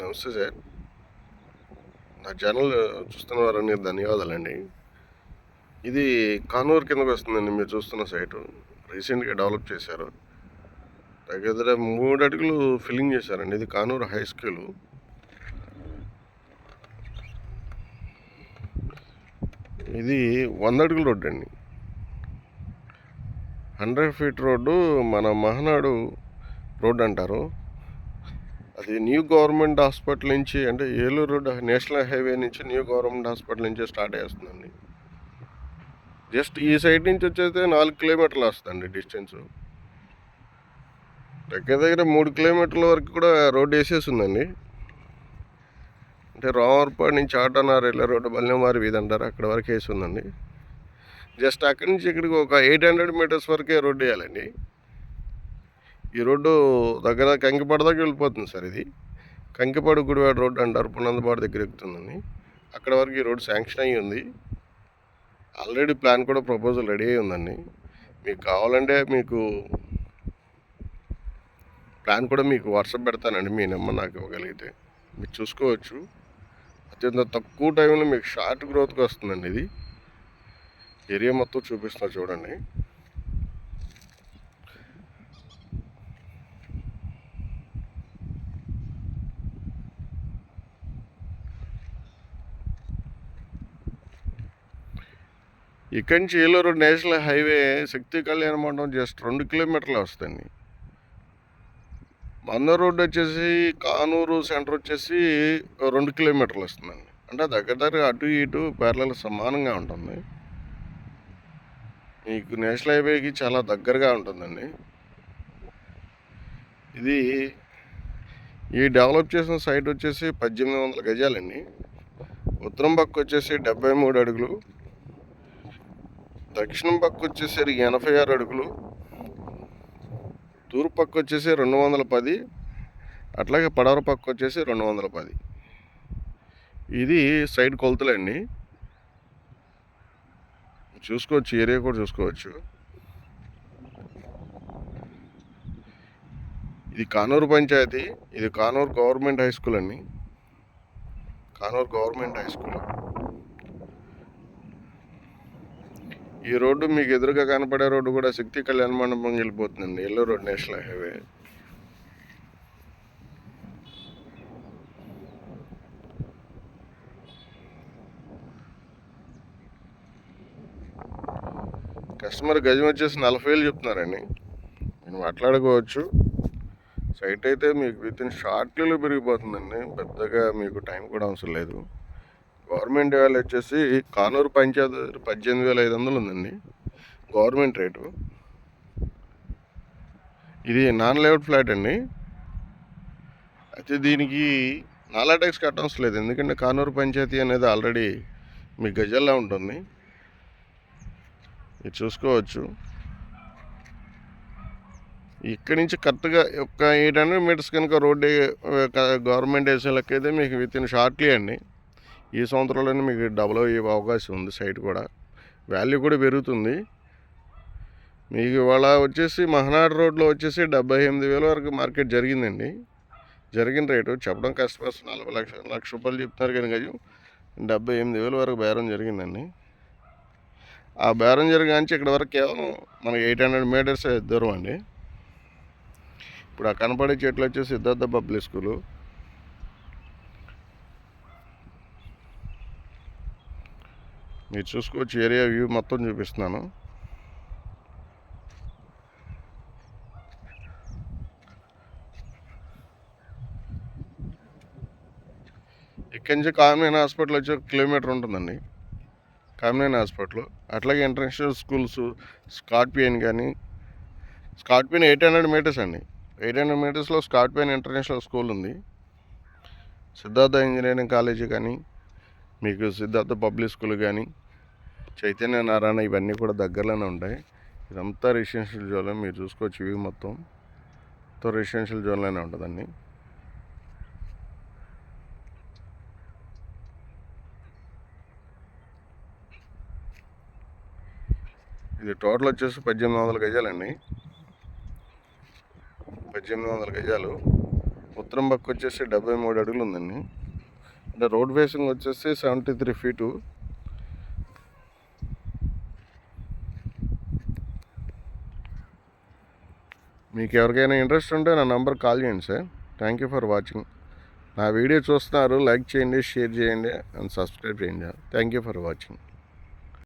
నమస్తే సార్ నా ఛానల్ చూస్తున్న వారని ధన్యవాదాలండి. ఇది కానూరు కిందకు వస్తుందండి మీరు చూస్తున్న సైటు రీసెంట్గా డెవలప్ చేశారు. దగ్గర మూడు అడుగులు ఫిల్లింగ్ చేశారండి. ఇది కానూరు హై స్కూలు ఇది వంద అడుగుల రోడ్డు అండి. హండ్రెడ్ ఫీట్ రోడ్డు మన మహనాడు రోడ్ అంటారు. అది న్యూ గవర్నమెంట్ హాస్పిటల్ నుంచి అంటే ఏలూరు రోడ్ నేషనల్ హైవే నుంచి న్యూ గవర్నమెంట్ హాస్పిటల్ నుంచి స్టార్ట్ చేస్తుందండి. జస్ట్ ఈ సైడ్ నుంచి వచ్చేస్తే నాలుగు కిలోమీటర్లు వస్తుందండి డిస్టెన్స్. దగ్గర దగ్గర మూడు కిలోమీటర్ల వరకు కూడా రోడ్ వేసేసి ఉందండి అంటే రామర్పాడు నుంచి ఆటోనార్ వెళ్ళే రోడ్డు బల్లెమారి వీధి అంటారు అక్కడ వరకు వేసి ఉందండి జస్ట్ అక్కడి నుంచి ఇక్కడికి ఒక ఎయిట్ హండ్రెడ్ మీటర్స్ వరకే రోడ్డు వేయాలండి. ఈ రోడ్డు దగ్గర కంకిపాడు దగ్గర వెళ్ళిపోతుంది సార్ ఇది. కంకిపాడు గుడివాడ రోడ్డు అంటారు పునందపాడు దగ్గర ఎక్కుతుందని అక్కడ వరకు ఈ రోడ్డు శాంక్షన్ అయ్యి ఉంది. ఆల్రెడీ ప్లాన్ కూడా ప్రపోజల్ రెడీ అయి ఉందండి. మీకు కావాలంటే మీకు ప్లాన్ కూడా మీకు వాట్సాప్ పెడతానండి మీ నెంబర్ నాకు ఇవ్వగలిగితే. మీరు చూసుకోవచ్చు. అత్యంత తక్కువ టైంలో మీకు షార్ట్ గ్రోత్కి వస్తుందండి ఇది. ఏరియా మొత్తం చూపిస్తున్నా చూడండి. ఇక్కడి నుంచి ఏలూరు నేషనల్ హైవే శక్తి కళ్యాణ మండపం జస్ట్ రెండు కిలోమీటర్లు వస్తుంది మంద రోడ్డు వచ్చేసి కానూరు సెంటర్ వచ్చేసి రెండు కిలోమీటర్లు వస్తుందండి. అంటే దగ్గర దగ్గర అటు ఇటు పేర్లలో సమానంగా ఉంటుంది. మీకు నేషనల్ హైవేకి చాలా దగ్గరగా ఉంటుందండి. ఇది ఈ డెవలప్ చేసిన సైట్ వచ్చేసి పద్దెనిమిది వందల గజాలండి. ఉత్తరం పక్క వచ్చేసి డెబ్బై మూడు అడుగులు. దక్షిణం పక్క వచ్చేసరికి ఎనభై ఆరు అడుగులు తూర్పు పక్క వచ్చేసి రెండు వందల పది అట్లాగే పడవర పక్క వచ్చేసి రెండు వందల పది. ఇది సైడ్ కొలతలండి. చూసుకోవచ్చు ఏరియా కూడా చూసుకోవచ్చు. ఇది కానూరు పంచాయతీ ఇది కానూరు గవర్నమెంట్ హై స్కూల్ అండి. Kanuru government high school. ఈ రోడ్డు మీకు ఎదురుగా కనపడే రోడ్డు కూడా శక్తి కళ్యాణ మండపం వెళ్ళిపోతుందండి yellow road national highway customer గజం వచ్చేసి నలభై వేలు చెప్తున్నారండి. నేను మాట్లాడుకోవచ్చు. సైట్ అయితే మీకు విత్ ఇన్ షార్ట్లీలో పెరిగిపోతుందండి. పెద్దగా మీకు టైం కూడా అవసరం లేదు. గవర్నమెంట్ వాల్యూ వచ్చేసి కానూరు పంచాయతీ పద్దెనిమిది వేల ఐదు వందలు ఉందండి. Government rate. ఇది నాన్ లేఅవుట్ ఫ్లాట్ అండి. అయితే దీనికి నాలా ట్యాక్స్ కట్టవసరం లేదు. ఎందుకంటే కానూరు పంచాయతీ అనేది ఆల్రెడీ మీ గజల్లో ఉంటుంది. ఇది చూసుకోవచ్చు. ఇక్కడి నుంచి కరెక్ట్గా ఒక ఎయిట్ హండ్రెడ్ మీటర్స్ కనుక రోడ్డు గవర్నమెంట్ వేసే లెక్క అయితే మీకు విత్ ఇన్ షార్ట్లీ అండి. ఈ సంవత్సరంలోనే మీకు డబుల్ అయ్యే అవకాశం ఉంది సైట్ కూడా. వాల్యూ కూడా పెరుగుతుంది. మీకు ఇవాళ వచ్చేసి మహనాడు రోడ్లో వచ్చేసి డెబ్బై ఎనిమిది వేల వరకు మార్కెట్ జరిగిందండి. జరిగిన రేటు చెప్పడం కష్టం నలభై లక్ష లక్ష రూపాయలు చెప్తున్నారు కానీ కాదు డెబ్బై ఎనిమిది వేల వరకు బేరం జరిగిందండి. ఆ బేరం జరిగాంచి ఇక్కడ వరకు కేవలం మనకి ఎయిట్ హండ్రెడ్ మీటర్స్ దూరం అండి ఇప్పుడు ఆ కనపడే చెట్లు వచ్చేసి సిద్ధార్థ పబ్లిక్ స్కూలు. మీరు చూసుకోవచ్చు ఏరియా వ్యూ మొత్తం చూపిస్తున్నాను. ఇక్కడి నుంచి కామినేని హాస్పిటల్ వచ్చి ఒక కిలోమీటర్ ఉంటుందండి. కామినేని హాస్పిటల్. అట్లాగే ఇంటర్నేషనల్ స్కూల్స్ స్కార్పియన్ కానీ స్కార్పియన్ ఎయిట్ హండ్రెడ్ మీటర్స్ అండి. ఎయిట్ హండ్రెడ్ మీటర్స్లో స్కార్పియన్ ఇంటర్నేషనల్ స్కూల్ ఉంది. సిద్ధార్థ ఇంజనీరింగ్ కాలేజీ కానీ మీకు సిద్ధార్థ పబ్లిక్ స్కూల్ కానీ చైతన్య నారాయణ ఇవన్నీ కూడా దగ్గరలోనే ఉంటాయి. ఇదంతా రెసిడెన్షియల్ జోన్లో మీరు చూసుకోవచ్చు ఇవి మొత్తం. మొత్తం రెసిడెన్షియల్ జోన్లోనే ఉంటుందండి ఇది టోటల్ వచ్చేసి పద్దెనిమిది వందల గజాలండి. పద్దెనిమిది వందల గజాలు. ఉత్తరం పక్క వచ్చేసి డెబ్బై మూడు అడుగులు ఉందండి. అంటే రోడ్ ఫేసింగ్ వచ్చేసి సెవెంటీ త్రీ ఫీటు. మీకు ఎవరికైనా ఇంట్రెస్ట్ ఉంటే నా నెంబర్ కాల్ చేయండి sir. Thank you for watching నా వీడియో చూస్తున్నారు లైక్ చేయండి షేర్ చేయండి అండ్ సబ్స్క్రైబ్ చేయండి. Thank you for watching